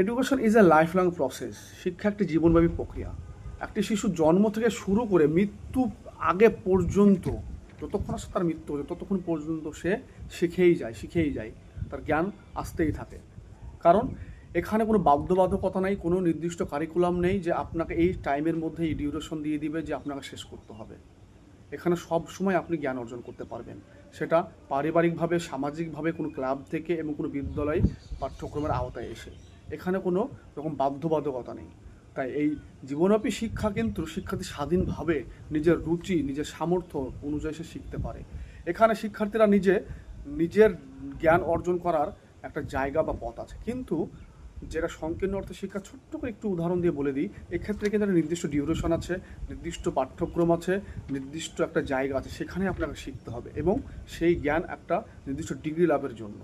Education is a life long process শিক্ষা একটি জীবনব্যাপী প্রক্রিয়া। একটি শিশু জন্ম থেকে শুরু করে মৃত্যু আগে পর্যন্ত, যতক্ষণ আসে তার মৃত্যু হচ্ছে ততক্ষণ পর্যন্ত সে শিখেই যায় শিখেই যায়। তার জ্ঞান আসতেই থাকে। কারণ এখানে কোনো বাধ্যবাধকতা নেই, কোনো নির্দিষ্ট কারিকুলাম নেই যে আপনাকে এই টাইমের মধ্যে এই ডিউরেশন দিয়ে দিবে যে আপনাকে শেষ করতে হবে। এখানে সব সময় আপনি জ্ঞান অর্জন করতে পারবেন। সেটা পারিবারিকভাবে, সামাজিকভাবে কোনো ক্লাব থেকে এবং কোনো বিদ্যালয় পাঠ্যক্রমের আওতায় এসে। এখানে কোনো রকম বাধ্যবাধকতা নেই। তাই এই জীবনব্যাপী শিক্ষা কিন্তু শিক্ষার্থী স্বাধীনভাবে নিজের রুচি, নিজের সামর্থ্য অনুযায়ী সে শিখতে পারে। এখানে শিক্ষার্থীরা নিজে, নিজের জ্ঞান অর্জন করার একটা জায়গা বা পথ আছে। কিন্তু যেটা সংকীর্ণ অর্থে শিক্ষা, ছোট্ট করে একটু উদাহরণ দিয়ে বলে দিই, এক্ষেত্রে কিন্তু একটা নির্দিষ্ট ডিউরেশন আছে, নির্দিষ্ট পাঠ্যক্রম আছে, নির্দিষ্ট একটা জায়গা আছে, সেখানে আপনাকে শিখতে হবে এবং সেই জ্ঞান একটা নির্দিষ্ট ডিগ্রি লাভের জন্য।